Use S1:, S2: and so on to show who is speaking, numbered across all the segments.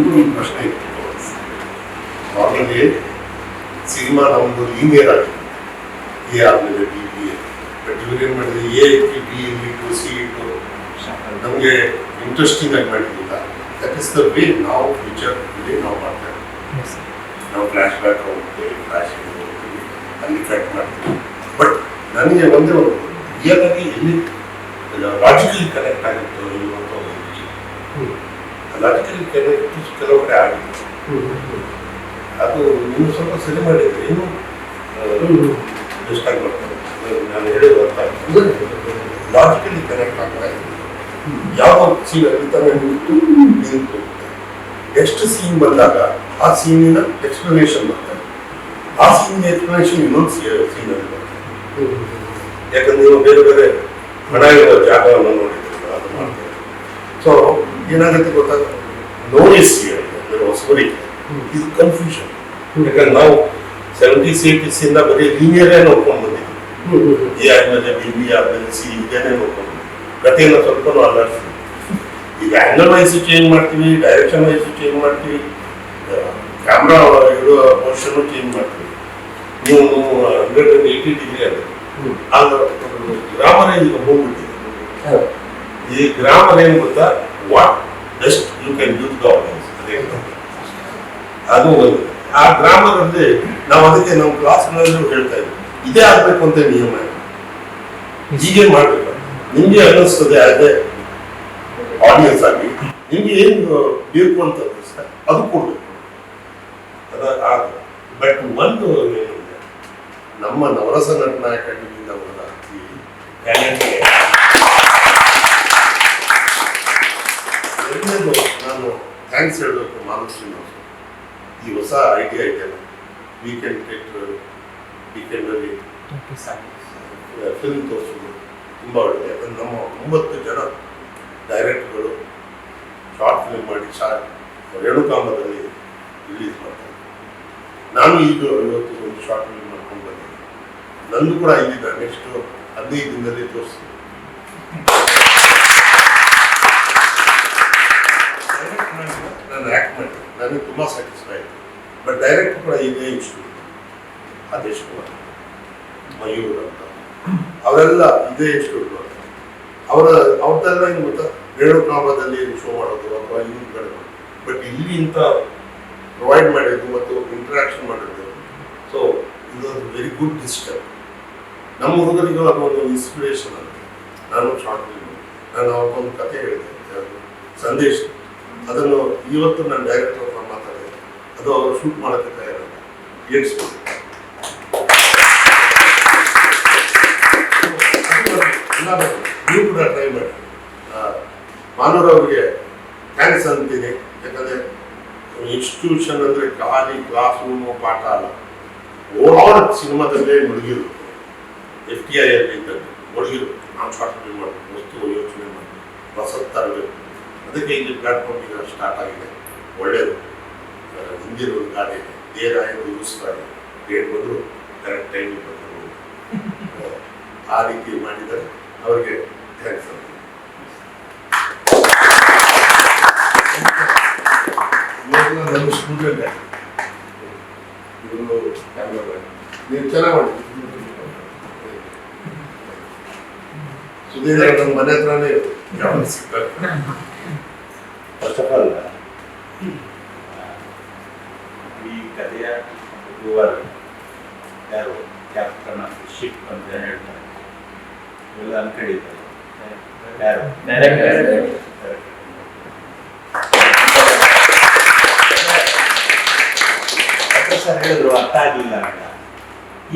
S1: ನನಗೂ ಒಂದು ಪ್ರಶ್ನೆ ಇತ್ತು. ಆಲ್ರೆಡಿ ಸಿನಿಮಾ ನಮ್ಮದು ಲೀನಿಯರ್ ಆಗಿದೆ ಎ ಆದಮೇಲೆ ಬಿ ಬಿ ಎ. ಬಟ್ ಇವ್ರು ಏನು ಮಾಡಿದ್ರೆ? ಎ ಇಟ್ಟು ಬಿ ಇಟ್ಟು ಸಿ ಇಟ್ಟು ನಮಗೆ ಇಂಟ್ರೆಸ್ಟಿಂಗ್ ಆಗಿ ಮಾಡಿದ್ದಿಲ್ಲ ದಟ್ ಇಸ್ ದ ವೇ ನಾವು ಫ್ಯೂಚರ್ ವೇ ನಾವು ಮಾಡ್ತಾ ಇದ್ದೀವಿ. ನಾವು ಫ್ಲ್ಯಾಶ್ ಬ್ಯಾಕ್ ಹೋಗ್ತೀವಿ ಫ್ಲ್ಯಾಶ್ ಹೋಗ್ತೀವಿ ಅಲ್ಲಿ ಕಟ್ ಮಾಡ್ತೀವಿ. ಬಟ್ ನನಗೆ ಒಂದೇ ಒಂದು ರಿಯಲ್ ಆಗಿ ಎಲ್ಲಿ ಲಾಜಿಕಲಿ ಕನೆಕ್ಟ್ ಆಗುತ್ತೋ ಇರುವಂಥ ಒಂದು ಲಾಜಿಕಲಿ ಕೆರೆ ಕೆಲವು ಕಡೆ ಆಗಿದೆ. ಅದು ನೀವು ಸ್ವಲ್ಪ ಸರಿ ಮಾಡಿದ್ರೆ ಏನು ಡಿಸ್ಟಾಗಿ ಮಾಡ್ತಾರೆ ನಾನು ಹೇಳಿದ ಅರ್ಥ ಲಾಜಿಕಲಿ ಕನೆಕ್ಟ್ ಆಗ್ತಾ ಇದೆ. ಯಾವ ಸೀನ್ ಅಲ್ಲಿ ನಿಂತು ನಿಂತು ನೆಕ್ಸ್ಟ್ ಸೀನ್ ಬಂದಾಗ ಆ ಸೀನಿನ ಎಕ್ಸ್ಪ್ಲನೇಷನ್ ಬರ್ತಾರೆ ಆ ಸೀನ್ ಎಕ್ಸ್ಪ್ಲನೇಷನ್ ಇನ್ನೊಂದು ಸೀನ್ ಅಲ್ಲಿ ಬರ್ತದೆ. ಯಾಕಂದ್ರೆ ನೀವು ಬೇರೆ ಬೇರೆ ಹಣ ಇರುವ ಜಾಗವನ್ನು ನೋಡಿದ್ರೆ ಅದು ಮಾಡ್ತಾರೆ. ಸೊ ಏನಾಗುತ್ತೆ ಗೊತ್ತಾಗ? ನೋಯಿಸ್ ಹೊಸಬರಿಗೆ ಇದು ಕನ್ಫ್ಯೂಷನ್ ಯಾಕಂದ್ರೆ ನಾವು ಸೆವೆಂಟಿ ಏಟೀಸ್ ಇಂದ ಬರೀ ಲೀನಿಯರೇ ನೋಡ್ಕೊಂಡು ಬಂದಿದ್ವಿ. ಎ ಆದ್ಮೇಲೆ ಬಿ ಬಿ ಆದ್ಮೇಲೆ ಸಿ ಇದೇನೆ ನೋಡ್ಕೊಂಡು ಕಥೆಯನ್ನು ಸ್ವಲ್ಪ ಅಲರ್ಸಿ ಈಗ ಆಂಗಲ್ ವೈಸ್ ಚೇಂಜ್ ಮಾಡ್ತೀವಿ ಡೈರೆಕ್ಷನ್ ವೈಸ್ ಚೇಂಜ್ ಮಾಡ್ತೀವಿ. ಕ್ಯಾಮ್ರಾ ಇರೋ ಪೋರ್ಷನ್ ಚೇಂಜ್ ಮಾಡ್ತೀವಿ. ನೀವು ಹಂಡ್ರೆಡ್ ಅಂಡ್ ಏಯ್ಟಿ ಡಿಗ್ರಿ ಅದು ಆಗ ಗ್ರಾಮರ್ ಈಗ ಹೋಗ್ಬಿಟ್ಟಿದೆ. ಈ ಗ್ರಾಮರ್ ಏನು ಗೊತ್ತಾ? Best you can use the audience ಅದೇ ಅದು ಆ ಗ್ರಾಮದಲ್ಲಿ ನಾವು ಅದಕ್ಕೆ ನಮ್ಮ ಕ್ಲಾಸ್ಗಳಲ್ಲೂ ಹೇಳ್ತಾ ಇದ್ವಿ. ಇದೇ ಆಗ್ಬೇಕು ಅಂತ ನಿಯಮ. ಹೀಗೆ ಮಾಡ್ಬೇಕು. ನಿಮ್ಗೆ ಅನ್ನಿಸ್ತದೆ ಅದೇ ಆಡಿಯನ್ಸ್ ಆಗಿ. ನಿಮ್ಗೆ ಏನು ಬೇಕು ಅಂತ ಅದು ಕೊಡ್ಬೇಕು. ಅದ ಬಟ್ ಒಂದು ನಮ್ಮ ನವರಸ ನಟನ ಬಂದ ಈ ಟ್ಯಾಲೆಂಟ್ಗೆ ಎರಡನೇದು ನಾನು ಥ್ಯಾಂಕ್ಸ್ ಹೇಳಬೇಕು ಮಾನವ ಶ್ರೀನಿವಾಸ ಈ ಹೊಸ ಐಡಿಯಾ ಇದೆಯಲ್ಲ ವೀಕೆಂಡ್ ಥಿಯೇಟರ್ ವೀಕೆಂಡಲ್ಲಿ ಫಿಲ್ಮ್ ತೋರಿಸೋದು ತುಂಬ ಒಳ್ಳೆಯದು ಯಾಕಂದ್ರೆ ನಮ್ಮ ಒಂಬತ್ತು ಜನ ಡೈರೆಕ್ಟ್ಗಳು ಶಾರ್ಟ್ ಫಿಲ್ಮ್ ಮಾಡಿ ಶಾ ರೇಣುಕಾಂಬದಲ್ಲಿ ರಿಲೀಸ್ ಮಾಡ್ತಾರೆ. ನಾನು ಈಗ ಇವತ್ತು ಒಂದು ಶಾರ್ಟ್ ಫಿಲ್ಮ್ ಮಾಡ್ಕೊಂಡು ಬಂದಿದ್ದೆ ನಂದು ಕೂಡ ಇಲ್ಲಿದ್ದ ನೆಕ್ಸ್ಟ್ ಹದಿನೈದು ದಿನದಲ್ಲಿ ತೋರಿಸ್ತೀನಿ ಡೈರೆಕ್ಟ್ ಮಾಡಿಲ್ಲ ನಾನು ಆ್ಯಕ್ಟ್ ಮಾಡಿದೆ ನನಗೆ ತುಂಬ ಸ್ಯಾಟಿಸ್ಫೈ ಬಟ್ ಡೈರೆಕ್ಟ್ ಕೂಡ ಇದೇ ಇನ್ಸ್ಟಿಟ್ಯೂಟ್ ಆದೇಶ್ ಕುಮಾರ್ ಮಯೂರ್ ಅಂತ. ಅವರೆಲ್ಲ ಇದೇ ಇನ್ಸ್ಟಿಟ್ಯೂಟ್ ಅವರ, ಅವ್ರದ್ದೆಲ್ಲ ಏನು ಗೊತ್ತಾ? ರೇಣುಕಾಂಬದಲ್ಲಿ ಶೋ ಮಾಡೋದು ಅಥವಾ ಇನ್ನೊಂದು ಕಡೆ ಬಟ್ ಇಲ್ಲಿ ಇಂಥ ಪ್ರೊವೈಡ್ ಮಾಡಿದ್ದು ಮತ್ತು ಇಂಟ್ರಾಕ್ಷನ್ ಮಾಡಿದ್ದು. ಸೊ ಇದೊಂದು ವೆರಿ ಗುಡ್ ಡಿಸ್ಟರ್ ನಮ್ಮ ಹುಡುಗರಿಗೂ ಅದೊಂದು ಇನ್ಸ್ಪಿರೇಷನ್ ಅಂತ. ನಾನು ಶಾರ್ಟ್ ಫಿಲ್ಮ್ ನಾನು ಅವ್ರಿಗೊಂದು ಕತೆ ಹೇಳಿದೆ? ಸಂದೇಶ್. ಅದನ್ನು ಇವತ್ತು ನಾನು ಮಾತಾಡಿದೆ ಅದು ಅವರು ಶೂಟ್ ಮಾಡೋಕ್ಕೆ ತಯಾರಲ್ಲ. ನೀವು ಕೂಡ ಟ್ರೈ ಮಾಡಿ. ಥ್ಯಾಂಕ್ಸ್ ಅಂತೀನಿ. ಯಾಕಂದ್ರೆ ಇನ್ಸ್ಟಿಟ್ಯೂಷನ್ ಅಂದ್ರೆ ಖಾಲಿ ಕ್ಲಾಸ್ ರೂಮು ಪಾಠ ಅಲ್ಲ. ಓವರ್ ಸಿನಿಮಾದಲ್ಲೇ ಮುಳುಗಿರು. ಎಫ್ ಟಿ ಐ ಅಲ್ಲಿ ಇದ್ದಲ್ಲಿ ಮುಳುಗಿರು. ಫಿಲ್ಮ್ ಮಾಡಬೇಕು ವಸ್ತು ಯೋಚನೆ ಮಾಡಬೇಕು ಹೊಸ ತರಬೇಕು ಅದಕ್ಕೆ ಇಲ್ಲಿ ಪ್ಲಾಟ್ಫಾರ್ಮ್ ಈಗ ಸ್ಟಾರ್ಟ್ ಆಗಿದೆ. ಒಳ್ಳೆಯದು ಹಿಂದಿನ ಒಂದು ಗಾದೆ ಇದೆ ದೇರ ಎಂದು ಉಳಿಸ್ತಾರೆ ಡೇಟ್ ಬಂದರು ಕರೆಕ್ಟ್ ಟೈಮಿಗೆ ಬಂದರು ಆ ರೀತಿ ಮಾಡಿದರೆ ಅವರಿಗೆ ಥ್ಯಾಂಕ್ಸ್ ನನ್ನ ಸ್ಟೂಡೆಂಟ್ ಇವರು ಕ್ಯಾಮ್ರಾಮನ್ ನೀವು ಚೆನ್ನಾಗಿ ಮಾಡಿ. ಸುಧೀರ್ ನಮ್ಮ ಮನೆ ಹತ್ರನೇ. ಯಾವಾಗ ಸಿಗ್ತಾರೆ
S2: ಫಸ್ಟ್ ಆಫ್ ಆಲ್ ಈ ಕಥೆಯ ಹೂವರ್ ಯಾರು? ಕ್ಯಾಪ್ಟನ್ ಆಫ್ ಶಿಪ್ ಅಂತ ಹೇಳ್ತಾರೆ? ಇವೆಲ್ಲ ಅನ್ಕೊಂಡಿದ್ದಾರೆ ಯಾರು? ಸರ್ ಹೇಳಿದ್ರು ಅರ್ಥ ಆಗಲಿಲ್ಲ ಅಂತ.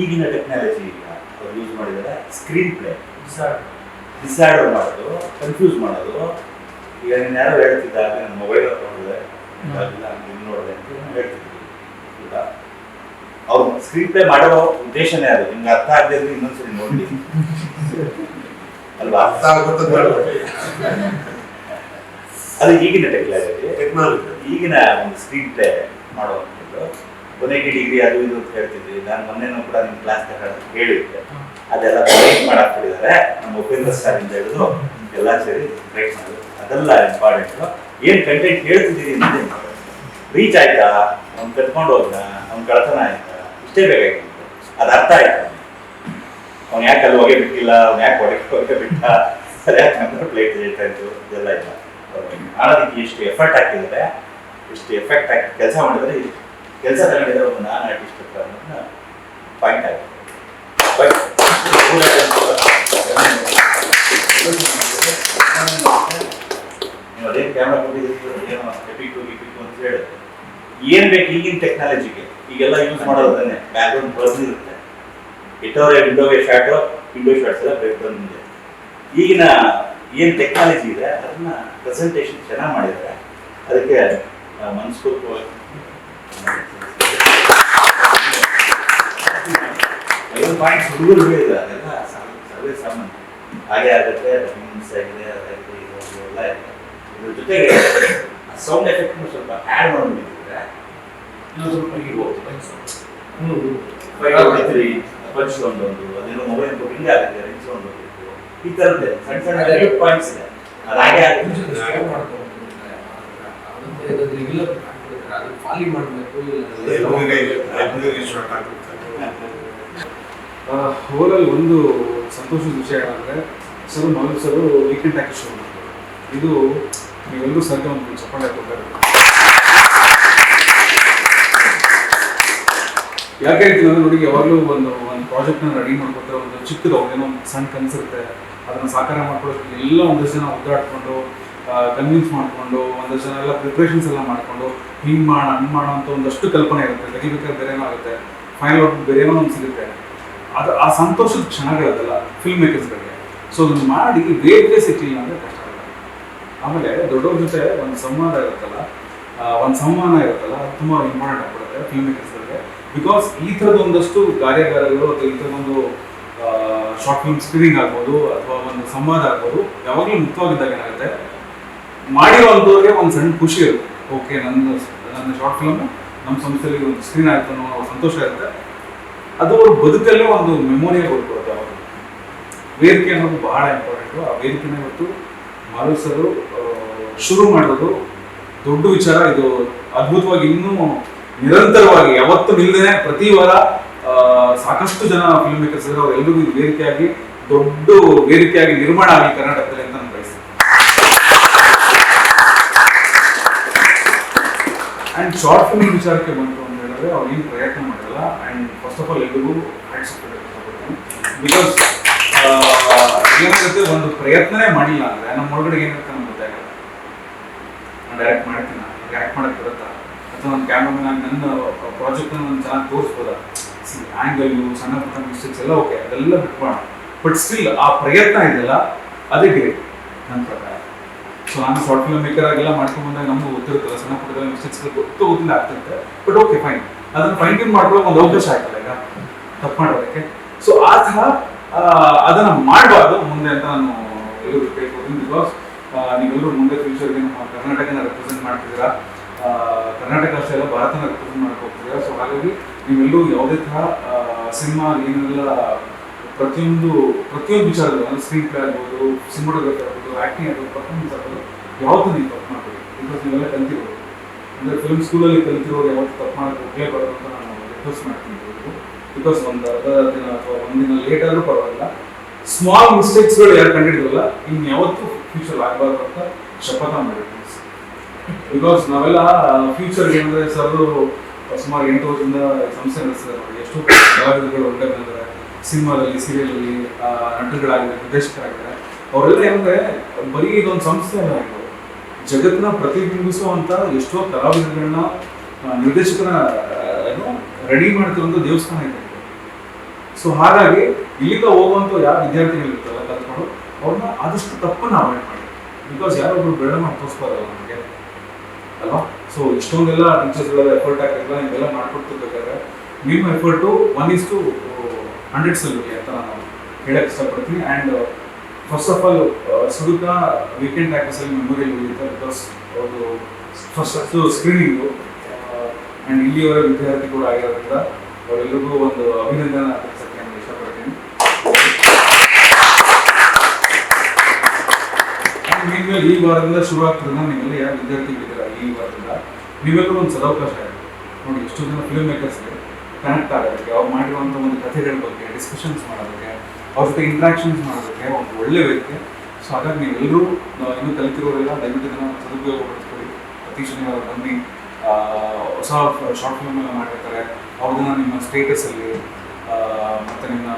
S2: ಈಗಿನ ಟೆಕ್ನಾಲಜಿ ಇಲ್ಲ ಅವ್ರು ಯೂಸ್ ಮಾಡಿದರೆ ಸ್ಕ್ರೀನ್ ಪ್ಲೇ ಡಿಸೈಡ್ ಮಾಡೋದು ಕನ್ಫ್ಯೂಸ್ ಮಾಡೋದು. ಈಗ ನೀನು ಯಾರೋ ಹೇಳ್ತಿದ್ದಾಗ ನನ್ನ ಮೊಬೈಲ್ ಇದು ನೋಡಿದೆ. ಅಂತ ಹೇಳ್ತಿದ್ವಿ ಈಗ ಅವ್ರು ಸ್ಕ್ರೀನ್ ಪ್ಲೇ ಮಾಡೋ ಉದ್ದೇಶನೇ ಅದು. ನಿಮ್ಗೆ ಅರ್ಥ ಆಗದೆ ಇದ್ರೆ ಇನ್ನೊಂದ್ಸರಿ ನೋಡಿ. ಅಲ್ವಾ?
S1: ಅರ್ಥ ಆಗುತ್ತೆ
S2: ಅದು ಈಗಿನ ಟೆಕ್ನಾಲಜಿ
S1: ಟೆಕ್ನಾಲಜಿ
S2: ಈಗಿನ ಒಂದು ಸ್ಕ್ರೀನ್ ಪ್ಲೇ ಮಾಡುವಂಥದ್ದು ಕೊನೆಗೆ ಡಿಗ್ರಿ ಅದು ಇದು ಅಂತ ಹೇಳ್ತಿದ್ವಿ. ನಾನು ಮೊನ್ನೆನೂ ಕೂಡ ನಿಮ್ಮ ಕ್ಲಾಸ್ ತಗೊಂಡು ಹೇಳಿದ್ದೆ. ಅದೆಲ್ಲ ಬ್ರೇಕ್ ಮಾಡಕ್ ಬಿಟ್ಟಿದ್ದಾರೆ ನಮ್ಮ ಉಪೇಂದ್ರ ಸರ್ ಇಂದ ಹಿಡಿದು ಎಲ್ಲ ಸೇರಿ ಬ್ರೇಕ್ ಮಾಡೋದು. ಅದೆಲ್ಲ ಇಂಪಾರ್ಟೆಂಟ್ ಏನು ಕಂಟೆಂಟ್ ಹೇಳ್ತಿದ್ದೀರಿ ಅಂತ. ರೀಚ್ ಆಯ್ತಾ? ಅವ್ನು ಕರ್ಕೊಂಡು ಹೋದ ಅವ್ನು ಕಳ್ತನ ಆಯ್ತಾ? ಇಷ್ಟೇ ಬೇಕಾಗಿತ್ತು ಅದು ಅರ್ಥ ಆಯ್ತು. ಅವ್ನು ಯಾಕೆ ಅಲ್ಲಿ ಹೊಗೆ ಬಿಟ್ಟಿಲ್ಲ, ಅವ್ನು ಯಾಕೆ ಹೊರಗೆ ಹೊಗೆ ಬಿಟ್ಟ? ಅದು ಯಾಕೆ ಪ್ಲೇಟ್ ಇತ್ತು ಇದೆಲ್ಲ ಇಲ್ಲ. ಮಾಡೋದಕ್ಕೆ ಎಷ್ಟು ಎಫರ್ಟ್ ಹಾಕಿದರೆ ಎಷ್ಟು ಎಫೆಕ್ಟ್ ಹಾಕಿ ಕೆಲಸ ಮಾಡಿದರೆ ಕೆಲಸ ತಗೊಂಡಿದ್ರೆ ಒಂದು ನಾನು ಆರ್ಟಿಸ್ಟ್ ಅನ್ನೋದನ್ನ ಪಾಯಿಂಟ್ ಆಗಿದೆ. ಬಟ್ ನೀವು ಅದೇನು ಕ್ಯಾಮ್ರಾ ಕೊಟ್ಟಿದ್ದೀರಿ? ಏನೋ ಎಪಿಕ್ ಗಿಪಿಕ್ ಅಂತ ಹೇಳಿದ್ರು. ಏನು ಬೇಕು ಈಗಿನ ಟೆಕ್ನಾಲಜಿಗೆ ಈಗೆಲ್ಲ ಯೂಸ್ ಮಾಡೋದನ್ನೇ ಬ್ಯಾಕ್ಗ್ರೌಂಡ್ ಬ್ಲರ್ ಇರುತ್ತೆ. ಇಟ್ಟವ್ರೆ ವಿಂಡೋಗೆ ಶಾರ್ಟ್ ವಿಂಡೋ ಶಾರ್ಟ್ಸ್ ಎಲ್ಲ ಬ್ರೇಕ್ ಬಂದಿದೆ ಈಗಿನ ಏನು ಟೆಕ್ನಾಲಜಿ ಇದೆ, ಅದನ್ನ ಪ್ರೆಸೆಂಟೇಷನ್ ಚೆನ್ನಾಗಿ ಮಾಡಿದ್ದಾರೆ. ಅದಕ್ಕೆ ಮನಸ್ಪೂರ್ವಕವಾಗಿ ಐವತ್ತು ಪಾಯಿಂಟ್ಸ್ ಹುಡುಗರು ಹೇಳಿದ್ರು ಅದೆಲ್ಲ ಸರ್ವೇ- ಸಾಮಾನ್ಯ. ಹಾಗೆ ಆಗುತ್ತೆ ಹಿಂಸ್ ಆಗಿದೆ ಅದಾಗಿದೆ ಇದು, ಎಲ್ಲ ಇದೆ. ಇದ್ರ ಜೊತೆಗೆ ಸೌಂಡ್ ಎಫೆಕ್ಟ್ ಸ್ವಲ್ಪ ಆ್ಯಡ್ ಮಾಡ್ಬಿಟ್ಟಿದ್ರೆ ಇನ್ನೊಂದು ಸ್ವಲ್ಪ ಫೈವ್ ಪಂಚ್ ಒಂದೊಂದು ಅದೇನೋ ಮೊಬೈಲ್ ಹಿಂಗೆ ಆಗುತ್ತೆ ರಿಂಗ್ಸ್ ಒಂದು ಈ ಥರದ್ದೇ ಸಣ್ಣ ಸಣ್ಣ ಪಾಯಿಂಟ್ಸ್ ಇದೆ. ಅದು ಹಾಗೆ ಆಗುತ್ತೆ.
S3: ಫಾಲಿ ಮಾಡಬೇಕು
S1: ಶಾರ್ಟ್ ಆಗುತ್ತೆ
S4: ಓವರಾಲ್ ಒಂದು ಸಂತೋಷದ ವಿಷಯ ಏನಂದರೆ ಸರ್ ಮೊದಲು ಸರ್ ವೀಕೆಂಡ್ ಹಾಕಿ ಶುರು ಮಾಡಿದ್ರು. ಇದು ನೀವೆಲ್ಲರೂ ಸರ್ಗೆ ಒಂದು ಚಪ್ಪಾಳೆ ಕೊಟ್ಟರೆ ಯಾಕೆ ಹೇಳ್ತೀನಿ ಅಂದ್ರೆ ನೋಡಿ ಯಾವಾಗಲೂ ಒಂದು ಒಂದು ಪ್ರಾಜೆಕ್ಟ್ನ ರೆಡಿ ಮಾಡ್ಕೊತಾರೆ ಒಂದು ಚಿಕ್ಕದು ಏನೋ ಒಂದು ಸಣ್ಣ ಕನಸಿರುತ್ತೆ ಅದನ್ನು ಸಾಕಾರ ಮಾಡ್ಕೊಳ್ಳೋಕೆ ಎಲ್ಲ ಒಂದಷ್ಟು ಜನ ಒದ್ದಾಡ್ಕೊಂಡು ಕನ್ವಿನ್ಸ್ ಮಾಡಿಕೊಂಡು ಒಂದಷ್ಟು ಜನ ಎಲ್ಲ ಪ್ರಿಪ್ರೇಷನ್ಸ್ ಎಲ್ಲ ಮಾಡಿಕೊಂಡು ಹಿಂಗೆ ಮಾಡೋಣ ಹಂಗೆ ಮಾಡೋ ಅಂತ ಒಂದಷ್ಟು ಕಲ್ಪನೆ ಇರುತ್ತೆ. ತೆಗಿಬೇಕಾದ್ರೆ ಬೇರೆನೋ ಆಗುತ್ತೆ ಫೈನಲ್ ಔಟ್ ಬೇರೆನೋ ಒಂದು ಸಿಗುತ್ತೆ. ಅದು ಆ ಸಂತೋಷದ ಕ್ಷಣಗಳಿರುತ್ತಲ್ಲ ಫಿಲ್ಮ್ ಮೇಕರ್ಸ್ಗಳಿಗೆ ಸೊ ಅದನ್ನು ಮಾಡಿ ವೇಗೇ ಸಿಕ್ಲಿಲ್ಲ ಅಂದರೆ ಕಷ್ಟ ಆಗುತ್ತೆ ಆಮೇಲೆ ದೊಡ್ಡವ್ರ ಜೊತೆ ಒಂದು ಸಂವಾದ ಇರುತ್ತಲ್ಲ ಒಂದು ಸಂವಾದ ಇರುತ್ತಲ್ಲ ಅದು ತುಂಬ ಇಂಪಾರ್ಟೆಂಟ್ ಆಗ್ಬಿಡುತ್ತೆ ಫಿಲ್ಮ್ ಮೇಕರ್ಸ್ಗಳಿಗೆ ಬಿಕಾಸ್ ಈ ಥರದ ಒಂದಷ್ಟು ಕಾರ್ಯಾಗಾರಗಳು ಅಥವಾ ಈ ಥರದೊಂದು ಶಾರ್ಟ್ ಫಿಲ್ಮ್ ಸ್ಕ್ರೀನಿಂಗ್ ಆಗ್ಬೋದು ಅಥವಾ ಒಂದು ಸಂವಾದ ಆಗ್ಬೋದು, ಯಾವಾಗಲೂ ಮುಕ್ತವಾಗಿದ್ದಾಗ ಏನಾಗುತ್ತೆ? ಮಾಡಿರುವಂಥವ್ರಿಗೆ ಒಂದು ಸಣ್ಣ ಖುಷಿ ಇರುತ್ತೆ. ಓಕೆ ನನ್ನ ನನ್ನ ಶಾರ್ಟ್ ಫಿಲಮ್ ನಮ್ಮ ಸಂಸ್ಥೆಯಲ್ಲಿ ಒಂದು ಸ್ಕ್ರೀನ್ ಆಯಿತು ಅನ್ನೋ ಸಂತೋಷ ಇರುತ್ತೆ. ಅದು ಅವ್ರ ಬದುಕಲ್ಲೇ ಒಂದು ಮೆಮೊರಿಯಾಗಿ ಉಳ್ಕೊಳುತ್ತೆ ಅವರು. ವೇದಿಕೆ ಅನ್ನೋದು ಬಹಳ ಇಂಪಾರ್ಟೆಂಟು ಆ ವೇದಿಕೆನ ಇವತ್ತು ಮಾರುಸರು ಶುರು ಮಾಡೋದು ದೊಡ್ಡ ವಿಚಾರ. ಇದು ಅದ್ಭುತವಾಗಿ ಇನ್ನೂ ನಿರಂತರವಾಗಿ ಯಾವತ್ತು ನಿಲ್ಲದೆ ಪ್ರತಿ ವಾರ ಸಾಕಷ್ಟು ಜನ ಫಿಲ್ಮ್ ಮೇಕರ್ಸ್ ಇದ್ದಾರೆ ಅವರೆಲ್ಲರಿಗೂ ವೇದಿಕೆಯಾಗಿ, ದೊಡ್ಡ ವೇದಿಕೆಯಾಗಿ ನಿರ್ಮಾಣ ಆಗಿ ಕರ್ನಾಟಕದಲ್ಲಿ ಅಂತ ನಾನು ಬಯಸ್ತೀನಿ. ಶಾರ್ಟ್ ಫಿಲ್ಮ್ ವಿಚಾರಕ್ಕೆ ಬಂತು ಅಂತ ಹೇಳಿದ್ರೆ, ಅವ್ರು ಏನು ಪ್ರಯತ್ನ ಮಾಡಿಲ್ಲ. ಅಂಡ್ ಫಸ್ಟ್ ಆಫ್ ಆಲ್ ಎಲ್ಲರಿಗೂ ಹ್ಯಾಂಡ್ಸ್ ಬಿಕಾಸ್ ಏನಾಗುತ್ತೆ ಒಂದು ಪ್ರಯತ್ನನೇ ಮಾಡಿಲ್ಲ ಅಂದ್ರೆ, ನಮ್ಮ ಒಳಗಡೆ ಏನಿರುತ್ತೆ ನಮ್ಗೆ ಗೊತ್ತಾಗಲ್ಲ ನಾನು ಡೈರೆಕ್ಟ್ ಮಾಡ್ತೀನಿ ಡೈರೆಕ್ಟ್ ಮಾಡಕ್ಕೆ ಬರುತ್ತಾ? ಅಥವಾ ನನ್ನ ಕ್ಯಾಮ್ರಾಮನ್ ನನ್ನ ಪ್ರಾಜೆಕ್ಟ್ನ ನಾನು ಚೆನ್ನಾಗಿ ತೋರಿಸ್ಬೋದಾ? ಸಿ ಆ್ಯಂಗಲ್ಲು ಸಣ್ಣ ಪುಟ್ಟ ಮಿಸ್ಟೇಕ್ಸ್ ಎಲ್ಲ ಓಕೆ ಅದೆಲ್ಲ ಬಿಟ್ಕೋಣ ಬಟ್ ಸ್ಟಿಲ್ ಆ ಪ್ರಯತ್ನ ಇದೆಯಲ್ಲ, ಅದೇ ಗ್ರೇಟ್ ನನ್ನ ಪ್ರಕಾರ. ಸೊ ನಾನು ಶಾರ್ಟ್ ಫಿಲ್ಮ್ ಮೇಕರ್ ಆಗೆಲ್ಲ, ಮಾಡ್ಕೊಂಡು ಬಂದಾಗ ನಮಗೂ ಗೊತ್ತಿರುತ್ತಲ್ಲ, ಸಣ್ಣ ಪುಟ್ಟದ ಮಿಸ್ಟೇಕ್ಸ್ ಗೊತ್ತು ಗೊತ್ತಿಲ್ಲ ಆಗ್ತಿರುತ್ತೆ. ಬಟ್ ಓಕೆ ಫೈನ್ ಅದನ್ನು ಫೈನ್ ಟ್ಯೂನ್ ಮಾಡ್ಕೊಳ್ಳೋಕೆ ಒಂದು ಅವಕಾಶ ಆಯ್ತಲ್ಲ ಈಗ? ತಪ್ಪು ಮಾಡೋದಕ್ಕೆ ಸೊ ಆ ಥರ ಅದನ್ನು ಮಾಡಬಾರ್ದು ಮುಂದೆ ಅಂತ ನಾನು ಎಲ್ಲರೂ ಕೇಳ್ಕೊತೀನಿ. ಬಿಕಾಸ್ ನೀವೆಲ್ಲರೂ ಮುಂದೆ ಫ್ಯೂಚರ್ಗೆ ಕರ್ನಾಟಕನ ರೆಪ್ರೆಸೆಂಟ್ ಮಾಡ್ತಿದ್ದೀರಾ? ಕರ್ನಾಟಕ ಅಷ್ಟೇ ಅಲ್ಲ, ಭಾರತನ ರೆಪ್ರೆಸೆಂಟ್ ಮಾಡಕ್ಕೆ ಹೋಗ್ತಿದ್ದೀರಾ ಸೊ ಹಾಗಾಗಿ ನೀವೆಲ್ಲೂ ಯಾವುದೇ ಥರ ಸಿನಿಮಾ ಏನೆಲ್ಲ ಪ್ರತಿಯೊಂದು ಪ್ರತಿಯೊಂದು ವಿಚಾರಗಳು ಸ್ಕ್ರೀನ್ ಪ್ಲೇ ಆಗ್ಬೋದು ಸಿನಿಮಾಟೋಗ್ರಫಿ ಆಗ್ಬೋದು ಆ್ಯಕ್ಟಿಂಗ್ ಆಗ್ಬೋದು ಪರ್ಫಾರ್ಮೆನ್ಸ್ ಆಗ್ಬೋದು ಯಾವುದು ನೀವು ತಪ್ಪು ಮಾಡಬೇಕು ಬಿಕಾಸ್ ನೀವೆಲ್ಲ ಕಲ್ತಿರೋದು ಅಂದರೆ ಫಿಲ್ಮ್ ಸ್ಕೂಲಲ್ಲಿ ಕಲ್ತಿರೋರು ಯಾವತ್ತು ತಪ್ಪು ಮಾಡೋಕ್ಕೆ ಹೋಗಲೇಬಾರ್ದು ಅಂತ ನಾನು ರಿಕ್ವೆಸ್ಟ್ ಮಾಡ್ತೀನಿ ಬಿಕಾಸ್ ಒಂದು ಅರ್ಧ ದಿನ ಅಥವಾ ಒಂದಿನ ಲೇಟ್ ಆದರೂ ಪರವಾಗಿಲ್ಲ. ಸ್ಮಾಲ್ ಮಿಸ್ಟೇಕ್ಸ್ಗಳು ಯಾರು ಕಂಡಿಡಿದ್ರಲ್ಲ ಇನ್ನು ಯಾವತ್ತೂ ಫ್ಯೂಚರ್ ಆಗಬಾರ್ದು ಅಂತ ಶಪಥ ಮಾಡಿರ್ತೀನಿ ಬಿಕಾಸ್ ನಾವೆಲ್ಲ ಫ್ಯೂಚರ್ ಏನಂದ್ರೆ ಸರ್ ಸುಮಾರು ಎಂಟು ವರ್ಷದಿಂದ ಸಂಸ್ಥೆ ನಡೆಸಿದ್ದಾರೆ ನೋಡಿ. ಎಷ್ಟು ಕಲಾವಿದರುಗಳು ಒಳ್ಳೆ ಬಂದಿದ್ದಾರೆ. ಸಿನಿಮಾದಲ್ಲಿ ಸೀರಿಯಲಲ್ಲಿ ನಟರುಗಳಾಗಿದ್ದಾರೆ, ನಿರ್ದೇಶಕರಾಗಿದ್ದಾರೆ. ಅವರೆಲ್ಲ ಏನಂದ್ರೆ, ಬರೀ ಇದೊಂದು ಸಂಸ್ಥೆ ಅಲ್ಲ ಇದು. ಜಗತ್ತನ್ನ ಪ್ರತಿಬಿಂಬಿಸುವಂತ ಎಷ್ಟೋ ಕಲಾವಿದರುಗಳನ್ನ ನಿರ್ದೇಶಕನ ರೆಡಿ ಮಾಡ್ತಿರುವಂತ ದೇವಸ್ಥಾನ ಇದೆ. ಸೊ ಹಾಗಾಗಿ, ಇಲ್ಲಿಂದ ಯಾರು ಯಾವ ಇರ್ತಾರೆ ಕಲ್ತ್ಕೊಂಡು, ಅವ್ರನ್ನ ಆದಷ್ಟು ತಪ್ಪನ್ನ ಅವಾಯ್ಡ್ ಮಾಡಿ. ಬಿಕಾಸ್ ಯಾರೊಬ್ರು ಬೆಳೆ ಮಾಡಿ ತೋರಿಸ್ಬಾರಲ್ಲ ನಮಗೆ. ಅಲ್ವಾ ಸೊ ಇಷ್ಟೊಂದೆಲ್ಲ ಟೀಚರ್ಸ್ಗಳೆಲ್ಲ ಎಫರ್ಟ್ ಹಾಕಿರಲ್ಲ ನೀವೆಲ್ಲ ಮಾಡ್ಕೊಡ್ತಿರ್ಬೇಕಾದ್ರೆ, ನಿಮ್ಮ effort one is to hundred ಸಲ್ಯೂಟಿ ಅಂತ ನಾನು ಹೇಳಕ್ಕೆ ಇಷ್ಟಪಡ್ತೀನಿ. ಆ್ಯಂಡ್ ಫಸ್ಟ್ ಆಫ್ ಆಲ್ ಸುಡುತ್ತ ವೀಕೆಂಡ್ ಟ್ಯಾಕ್ಸಲ್ಲಿ ಮೆಮೊರಿಯಲ್ ಉಳಿಯುತ್ತೆ ಬಿಕಾಸ್ ಅವರು ಫಸ್ಟ್ ಸ್ಕ್ರೀನಿಂಗು ಆ್ಯಂಡ್ ಇಲ್ಲಿಯವರ ವಿದ್ಯಾರ್ಥಿ ಕೂಡ ಆಗಿರೋದ್ರಿಂದ ಅವರೆಲ್ಲರಿಗೂ ಒಂದು ಅಭಿನಂದನೆ ಅರ್ಪಿಸಕ್ಕೆ ನಾನು ಇಷ್ಟಪಡ್ತೀನಿ. ಈ ವಾರದಿಂದ ಶುರು ಆಗ್ತದೆ ನೀವೆಲ್ಲ ಯಾವ ವಿದ್ಯಾರ್ಥಿಗಳಿದ್ದೀರಾ? ಈ ವರ್ಗದ ನೀವೆಲ್ಲರೂ ಒಂದು ಸದಾವಕಾಶ ಇದೆ. ನೋಡಿ, ಎಷ್ಟೋ ಜನ ಫಿಲ್ಮ್ ಮೇಕರ್ಸ್ಗೆ ಕನೆಕ್ಟ್ ಆಗೋದಕ್ಕೆ ಅವ್ರು ಮಾಡಿರುವಂಥ ಒಂದು ಕಥೆಗಳ ಬಗ್ಗೆ ಡಿಸ್ಕಷನ್ಸ್ ಮಾಡೋದಕ್ಕೆ, ಅವ್ರ ಜೊತೆ ಇಂಟ್ರಾಕ್ಷನ್ಸ್ ಮಾಡೋದಕ್ಕೆ ಒಂದು ಒಳ್ಳೆ ವ್ಯಕ್ತಿ ಸೊ ಹಾಗಾಗಿ ನೀವೆಲ್ಲರೂ ಇನ್ನೂ ಕಲಿತಿರೋರೆಲ್ಲ ದಯವಿಟ್ಟು ಇದನ್ನು ಸದುಪಯೋಗ ಪಡಿಸ್ಕೊಳ್ಳಿ ಪ್ರತಿ ಶನಿವಾರ ಬನ್ನಿ. ಹೊಸ ಶಾರ್ಟ್ ಫಿಲ್ಮ್ ಎಲ್ಲ ಮಾಡಿರ್ತಾರೆ. ಅವ್ರದನ್ನ ನಿಮ್ಮ ಸ್ಟೇಟಸಲ್ಲಿ ಮತ್ತು ನಿಮ್ಮ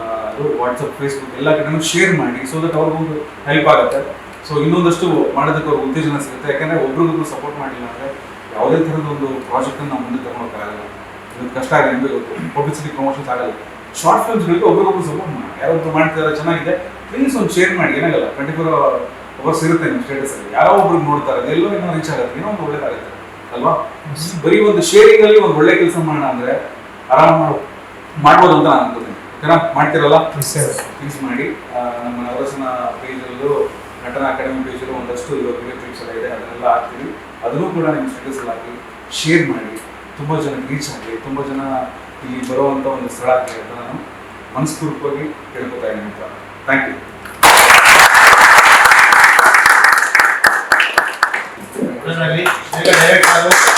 S4: ವಾಟ್ಸಪ್ ಫೇಸ್ಬುಕ್ ಎಲ್ಲ ಕಡೆನೂ ಶೇರ್ ಮಾಡಿ ಸೊ ದಟ್ ಅವ್ರಿಗೊಂದು ಹೆಲ್ಪ್ ಆಗುತ್ತೆ. ಸೊ ಇನ್ನೊಂದಷ್ಟು ಮಾಡೋದಕ್ಕೆ ಅವ್ರಿಗೆ ಉತ್ತೇಜನ ಸಿಗುತ್ತೆ. ಯಾಕಂದರೆ ಒಬ್ರಿಗೊಬ್ರು ಸಪೋರ್ಟ್ ಮಾಡಿಲ್ಲ ಅಂದರೆ ಯಾವುದೇ ಥರದ ಒಂದು ಪ್ರಾಜೆಕ್ಟನ್ನು ನಾವು ಮುಂದೆ ತಗೊಳಕ್ಕಾಗಲ್ಲ ಇದು ಕಷ್ಟ ಆಗಿದೆ ಗೊತ್ತು ಪಬ್ಲಿಸಿಟಿ ಪ್ರಮೋಷನ್ಸ್ ಆಗಲ್ಲ. ಶಾರ್ಟ್ ಫಿಲ್ಮ್ಸ್ಗಳಿಗೆ ಒಬ್ರಿಗೊಬ್ರು ಸಪೋರ್ಟ್ ಮಾಡಿ ಯಾರೊಬ್ಬರು ಮಾಡ್ತಿದ್ದಾರೆ ಚೆನ್ನಾಗಿದೆ. ಪ್ಲೀಸ್ ಒಂದು ಶೇರ್ ಮಾಡಿ. ಏನಾಗಲ್ಲ. ಟ್ವೆಂಟಿ ಫೋರ್ ಅವರ್ಸ್ ಇರುತ್ತೆ ನಿಮ್ಮ ಸ್ಟೇಟಸಲ್ಲಿ ಯಾರೋ ಒಬ್ರು ನೋಡ್ತಾರೆ ಎಲ್ಲೋ ಏನೋ ರೀಚ್ ಆಗುತ್ತೆ. ಏನೋ ಒಂದು ಒಳ್ಳೇದಾಗುತ್ತೆ ಅಲ್ವಾ? ಬರೀ ಒಂದು ಶೇರಿಂಗ್ ಅಲ್ಲಿ ಒಂದು ಒಳ್ಳೆ ಕೆಲಸ ಮಾಡೋಣ ಅಂದ್ರೆ ಆರಾಮ ಮಾಡ್ಬೋದು ಅಂತ ನಾನು ಅನ್ಕೋತೀನಿ. ಓಕೆನಾ? ಮಾಡ್ತಿರಲ್ಲ? ಪ್ಲೀಸ್ ಮಾಡಿ. ನಮ್ಮ ನವರಸನ ಪೇಜಲ್ಲೂ ನಟನ ಅಕಾಡೆಮಿ ಪೇಜಲ್ಲೂ ಒಂದಷ್ಟು ಇವಾಗ ಎಲ್ಲ ಇದೆ, ಅದನ್ನೆಲ್ಲ ಹಾಕ್ತೀವಿ ಅದನ್ನು ಕೂಡ ನಿಮ್ಮ ಸ್ಟೇಟಸ್ ಅಲ್ಲಿ ಹಾಕಿ ಶೇರ್ ಮಾಡಿ. ತುಂಬ ಜನ ರೀಚ್ ಆಗಲಿ, ತುಂಬ ಜನ ಇಲ್ಲಿ ಬರುವಂಥ ಒಂದು ಸ್ಥಳ ಆಗಲಿ ಅಂತ ನಾನು ಮನಸ್ಪೂರ್ವಕವಾಗಿ ಕೇಳ್ಕೊತಾ ಇದ್ದೀನಿ ಅಂತ. Thank you
S3: direct